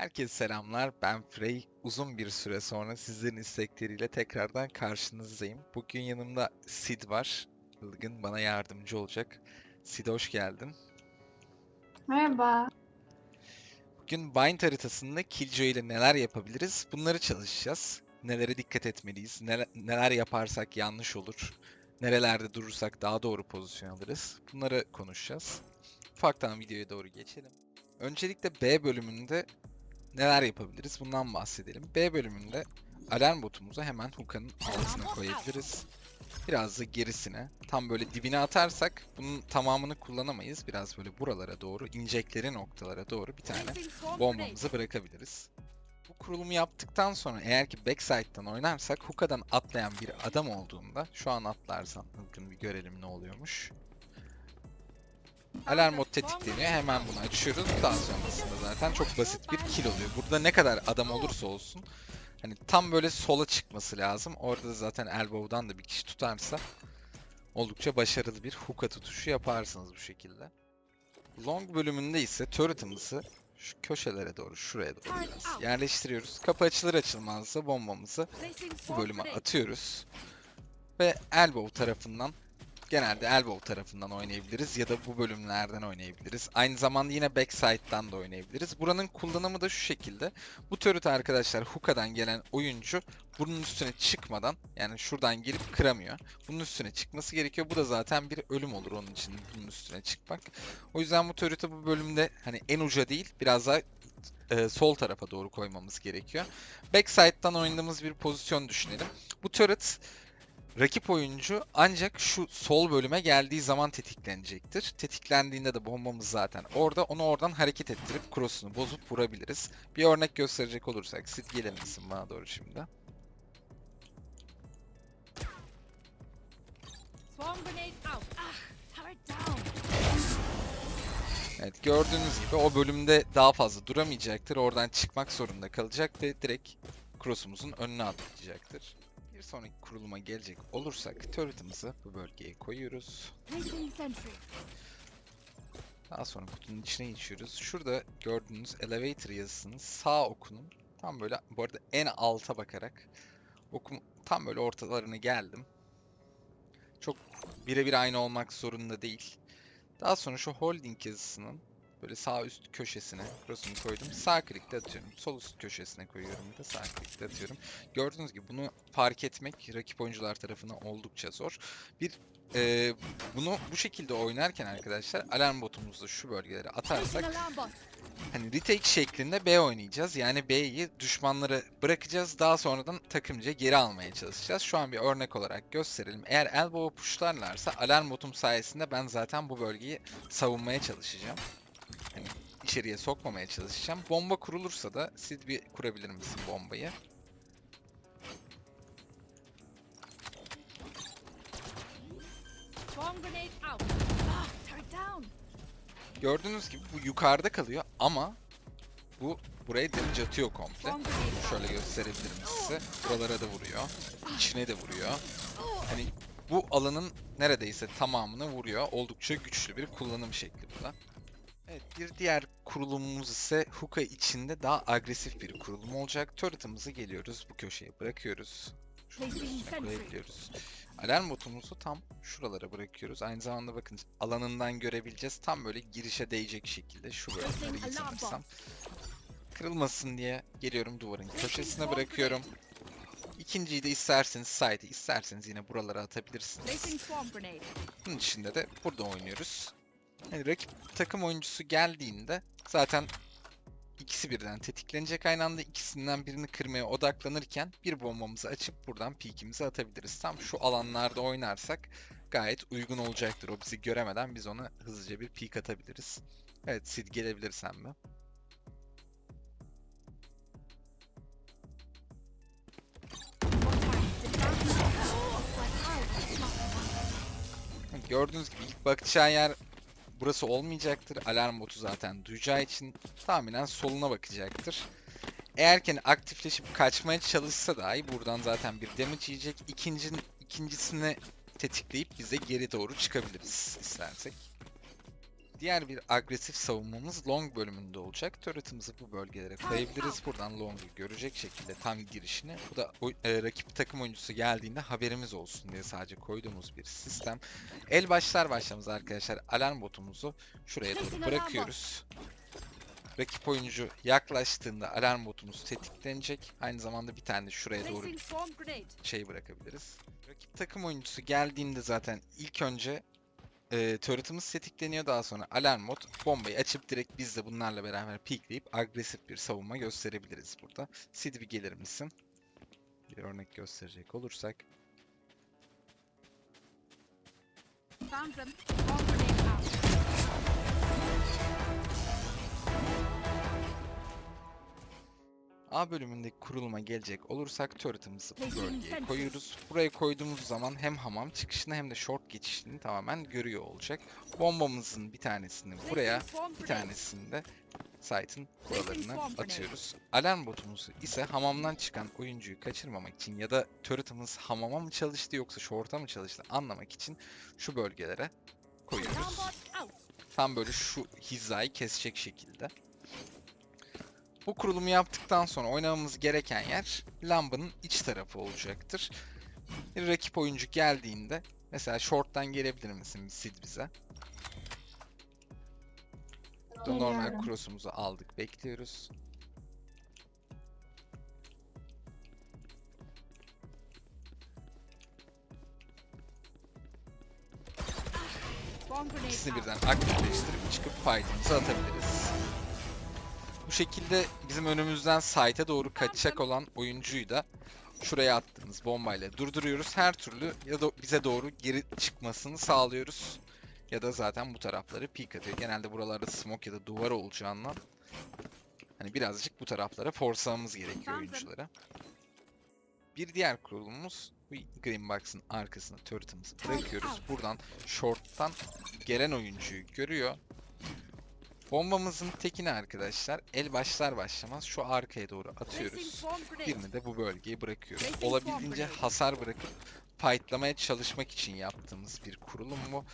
Herkese selamlar. Ben Frey. Uzun bir süre sonra sizlerin istekleriyle tekrardan karşınızdayım. Bugün yanımda Sid var. Ilgın bana yardımcı olacak. Sid hoş geldin. Merhaba. Bugün Bind haritasında Killjoy ile neler yapabiliriz? Bunları çalışacağız. Nelere dikkat etmeliyiz? Neler, neler yaparsak yanlış olur? Nerelerde durursak daha doğru pozisyon alırız? Bunları konuşacağız. Ufaktan videoya doğru geçelim. Öncelikle B bölümünde neler yapabiliriz? Bundan bahsedelim. B bölümünde alarm botumuzu hemen hookah'ın altına koyabiliriz. Biraz da gerisine. Tam böyle dibine atarsak bunun tamamını kullanamayız. Biraz böyle buralara doğru, inecekleri noktalara doğru bir tane bombamızı bırakabiliriz. Bu kurulumu yaptıktan sonra eğer ki backside'dan oynarsak hookah'dan atlayan bir adam olduğunda şu an atlarsan Ilgın bir görelim ne oluyormuş. Alarm mod tetikleniyor. Hemen bunu açıyoruz. Daha sonrasında zaten çok basit bir kill oluyor. Burada ne kadar adam olursa olsun hani tam böyle sola çıkması lazım. Orada zaten elbow'dan da bir kişi tutarsa oldukça başarılı bir hookah tutuşu yaparsınız bu şekilde. Long bölümünde ise turret'ımızı şu köşelere doğru, şuraya doğru biraz yerleştiriyoruz. Kapı açılır açılmaz da bombamızı bu bölüme atıyoruz. Ve elbow tarafından genelde elbow tarafından oynayabiliriz ya da bu bölümlerden oynayabiliriz. Aynı zamanda yine backside'dan da oynayabiliriz. Buranın kullanımı da şu şekilde. Bu turret arkadaşlar hookah'dan gelen oyuncu bunun üstüne çıkmadan yani şuradan gelip kıramıyor. Bunun üstüne çıkması gerekiyor. Bu da zaten bir ölüm olur onun için bunun üstüne çıkmak. O yüzden bu turret'ı bu bölümde hani en uca değil biraz daha e, sol tarafa doğru koymamız gerekiyor. Backside'dan oynadığımız bir pozisyon düşünelim. Bu turret rakip oyuncu ancak şu sol bölüme geldiği zaman tetiklenecektir. Tetiklendiğinde de bombamız zaten orada. Onu oradan hareket ettirip cross'unu bozup vurabiliriz. Bir örnek gösterecek olursak Sid gelir misin bana doğru şimdi? Ah. Evet gördüğünüz gibi o bölümde daha fazla duramayacaktır. Oradan çıkmak zorunda kalacak ve direkt cross'umuzun önüne atlayacaktır. Bir sonraki kuruluma gelecek olursak turret'ımızı bu bölgeye koyuyoruz. Daha sonra kutunun içine geçiyoruz. Şurada gördüğünüz elevator yazısının sağ okunun tam böyle bu arada en alta bakarak okum tam böyle ortalarına geldim. Çok birebir aynı olmak zorunda değil. Daha sonra şu holding yazısının böyle sağ üst köşesine cross'unu koydum. Sağ klikle atıyorum. Sol üst köşesine koyuyorum bir de sağ klikle atıyorum. Gördüğünüz gibi bunu fark etmek rakip oyuncular tarafından oldukça zor. Bir e, bunu bu şekilde oynarken arkadaşlar alarm botumuzu şu bölgelere atarsak hani retake şeklinde B oynayacağız. Yani B'yi düşmanları bırakacağız. Daha sonradan takımca geri almaya çalışacağız. Şu an bir örnek olarak gösterelim. Eğer elbow'a pushlarlarsa alarm botum sayesinde ben zaten bu bölgeyi savunmaya çalışacağım. Hani içeriye sokmamaya çalışacağım. Bomba kurulursa da siz bir kurabilir misin bombayı? Ah. Gördüğünüz gibi bu yukarıda kalıyor ama bu buraya damage atıyor komple. Şöyle gösterebilirim size. Buralara da vuruyor. İçine de vuruyor. Hani bu alanın neredeyse tamamını vuruyor. Oldukça güçlü bir kullanım şekli bu da. Evet bir diğer kurulumumuz ise hookah içinde daha agresif bir kurulum olacak. Turret'ımızı geliyoruz bu köşeye bırakıyoruz. Koyabiliyoruz. Alarm botumuzu tam şuralara bırakıyoruz. Aynı zamanda bakın alanından görebileceğiz. Tam böyle girişe değecek şekilde şu bölümleri bot. Kırılmasın diye geliyorum duvarın köşesine bırakıyorum. İkinciyi de isterseniz side'e isterseniz yine buralara atabilirsiniz. Bunun içinde de burada oynuyoruz. Yani rakip takım oyuncusu geldiğinde zaten ikisi birden tetiklenecek aynı anda ikisinden birini kırmaya odaklanırken bir bombamızı açıp buradan peekimizi atabiliriz. Tam şu alanlarda oynarsak gayet uygun olacaktır. O bizi göremeden biz ona hızlıca bir peek atabiliriz. Evet Sid gelebilirsen mi? Gördüğünüz gibi ilk bakacağı yer burası olmayacaktır. Alarm botu zaten duyacağı için tahminen soluna bakacaktır. Eğer ki hani aktifleşip kaçmaya çalışsa dahi buradan zaten bir damage yiyecek. İkincinin, ikincisini tetikleyip bize geri doğru çıkabiliriz istersek. Diğer bir agresif savunmamız long bölümünde olacak. Turret'ımızı bu bölgelere koyabiliriz. Buradan long'u görecek şekilde tam girişini. Bu da e, rakip takım oyuncusu geldiğinde haberimiz olsun diye sadece koyduğumuz bir sistem. El başlar başlamaz arkadaşlar alarm botumuzu şuraya doğru bırakıyoruz. Rakip oyuncu yaklaştığında alarm botumuz tetiklenecek. Aynı zamanda bir tane de şuraya doğru şey bırakabiliriz. Rakip takım oyuncusu geldiğinde zaten ilk önce e, turret'ımız tetikleniyor daha sonra alarm mod bombayı açıp direkt biz de bunlarla beraber peekleyip agresif bir savunma gösterebiliriz burada. Sid bir gelir misin? Bir örnek gösterecek olursak. Found A bölümünde kuruluma gelecek olursak turret'ımızı bu bölgeye koyuyoruz. Buraya koyduğumuz zaman hem hamam çıkışını hem de short geçişini tamamen görüyor olacak. Bombamızın bir tanesini buraya, bir tanesini de site'ın buralarına atıyoruz. Alarm botumuzu ise hamamdan çıkan oyuncuyu kaçırmamak için ya da turret'ımız hamama mı çalıştı yoksa short'a mı çalıştı anlamak için şu bölgelere koyuyoruz. Tam böyle şu hizayı kesecek şekilde. Bu kurulumu yaptıktan sonra oynamamız gereken yer lambanın iç tarafı olacaktır. Bir rakip oyuncu geldiğinde mesela short'tan gelebilir misin sil bize? Burada normal cross'umuzu aldık bekliyoruz. İkisini birden aktifleştirip çıkıp fight'ımızı atabiliriz. Bu şekilde bizim önümüzden site'e doğru kaçacak olan oyuncuyu da şuraya attığımız bombayla durduruyoruz. Her türlü ya da bize doğru geri çıkmasını sağlıyoruz. Ya da zaten bu tarafları peek atıyor. Genelde buralarda smoke ya da duvar olacağından hani birazcık bu taraflara forcelamamız gerekiyor oyunculara. Bir diğer kurulumumuz bu Green Box'ın arkasına turret'ımızı bırakıyoruz. Buradan short'tan gelen oyuncuyu görüyor. Bombamızın tekini arkadaşlar el başlar başlamaz şu arkaya doğru atıyoruz. Birini de bu bölgeye bırakıyoruz. Olabildiğince hasar bırakıp fightlamaya çalışmak için yaptığımız bir kurulum bu.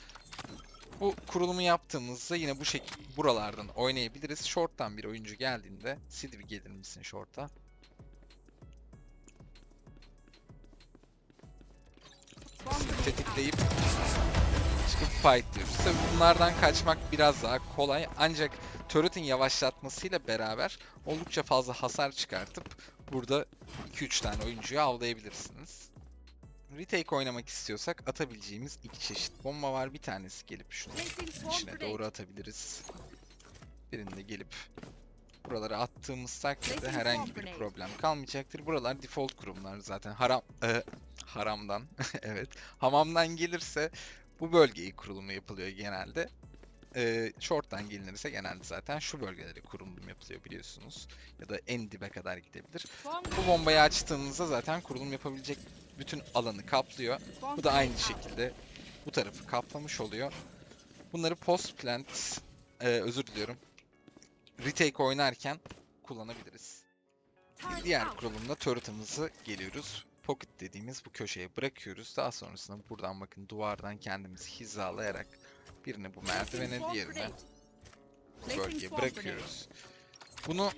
Bu kurulumu yaptığımızda yine bu şekilde buralardan oynayabiliriz. Short'tan bir oyuncu geldiğinde Sid bir gelir misin short'a? Tetikleyip fight diyoruz. Tabii bunlardan kaçmak biraz daha kolay ancak turret'in yavaşlatmasıyla beraber oldukça fazla hasar çıkartıp burada 2-3 tane oyuncuyu avlayabilirsiniz. Retake oynamak istiyorsak atabileceğimiz iki çeşit bomba var. Bir tanesi gelip şunu içine doğru atabiliriz. Birinde gelip buralara attığımız takdirde herhangi bir problem kalmayacaktır. Buralar default kurumlar zaten. Haram e, haramdan evet. Hamamdan gelirse bu bölgeyi kurulumu yapılıyor genelde. E, short'tan gelinirse genelde zaten şu bölgelere kurulum yapılıyor biliyorsunuz. Ya da en dibe kadar gidebilir. Bu bombayı açtığımızda zaten kurulum yapabilecek bütün alanı kaplıyor. Bu da aynı şekilde bu tarafı kaplamış oluyor. Bunları post plant, e, özür diliyorum, retake oynarken kullanabiliriz. Diğer kurulumda turret'ımızı geliyoruz. Pocket dediğimiz bu köşeye bırakıyoruz. Daha sonrasında buradan bakın duvardan kendimizi hizalayarak birini bu merdivene, grenade. bu bölgeye bırakıyoruz. Bunu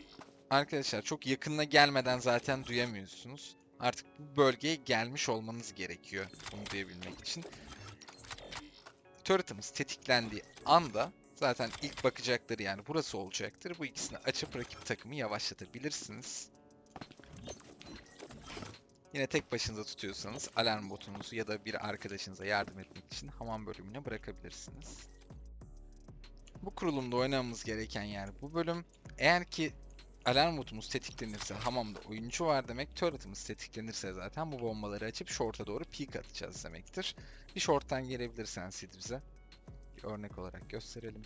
arkadaşlar çok yakınına gelmeden zaten duyamıyorsunuz. Artık bu bölgeye gelmiş olmanız gerekiyor bunu duyabilmek için. Turret'ımız tetiklendiği anda zaten ilk bakacakları yani burası olacaktır. Bu ikisini açıp rakip takımı yavaşlatabilirsiniz. Yine tek başınıza tutuyorsanız alarm botunuzu ya da bir arkadaşınıza yardım etmek için hamam bölümüne bırakabilirsiniz. Bu kurulumda oynamamız gereken yer bu bölüm. Eğer ki alarm botumuz tetiklenirse hamamda oyuncu var demek. Turret'ımız tetiklenirse zaten bu bombaları açıp short'a doğru peek atacağız demektir. Bir short'tan gelebilirsen Sid bize. Bir örnek olarak gösterelim.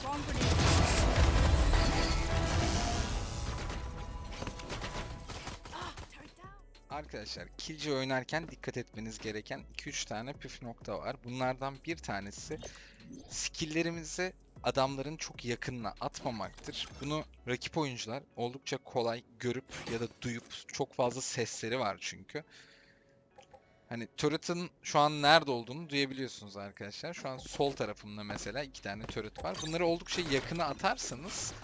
Swarm Arkadaşlar Killjoy oynarken dikkat etmeniz gereken 2-3 tane püf nokta var. Bunlardan bir tanesi skill'lerimizi adamların çok yakınına atmamaktır. Bunu rakip oyuncular oldukça kolay görüp ya da duyup çok fazla sesleri var çünkü. Hani turret'ın şu an nerede olduğunu duyabiliyorsunuz arkadaşlar. Şu an sol tarafımda mesela iki tane turret var. Bunları oldukça yakına atarsanız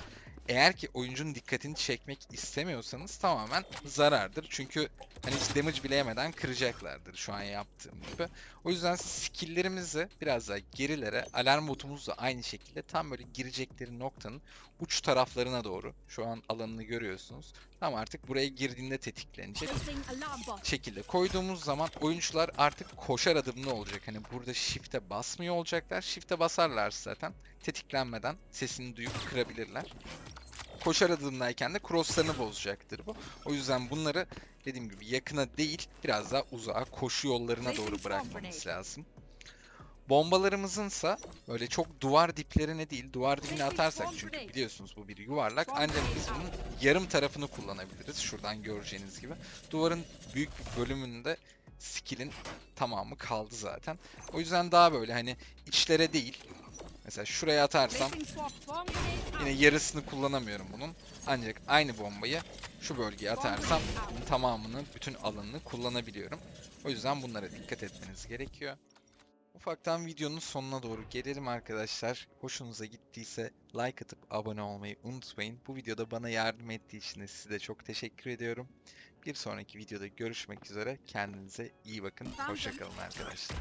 eğer ki oyuncunun dikkatini çekmek istemiyorsanız tamamen zarardır. Çünkü hani hiç damage bile yemeden kıracaklardır şu an yaptığım gibi. O yüzden skill'lerimizi biraz daha gerilere, alarm botumuz da aynı şekilde tam böyle girecekleri noktanın uç taraflarına doğru. Şu an alanını görüyorsunuz. Tam artık buraya girdiğinde tetiklenecek şekilde koyduğumuz zaman oyuncular artık koşar adımlı olacak. Hani burada shift'e basmıyor olacaklar. Shift'e basarlarsa zaten tetiklenmeden sesini duyup kırabilirler. Koşar adımdayken de crosslarını bozacaktır bu. O yüzden bunları dediğim gibi yakına değil biraz daha uzağa koşu yollarına doğru bırakmamız lazım. Bombalarımızınsa böyle çok duvar diplerine değil duvar dibine atarsak çünkü biliyorsunuz bu bir yuvarlak ancak biz bunun yarım tarafını kullanabiliriz şuradan göreceğiniz gibi. Duvarın büyük bir bölümünde skill'in tamamı kaldı zaten. O yüzden daha böyle hani içlere değil. Mesela şuraya atarsam yine yarısını kullanamıyorum bunun. Ancak aynı bombayı şu bölgeye atarsam tamamını, bütün alanını kullanabiliyorum. O yüzden bunlara dikkat etmeniz gerekiyor. Ufaktan videonun sonuna doğru gelelim arkadaşlar. Hoşunuza gittiyse like atıp abone olmayı unutmayın. Bu videoda bana yardım ettiği için de size çok teşekkür ediyorum. Bir sonraki videoda görüşmek üzere. Kendinize iyi bakın. Hoşçakalın arkadaşlar.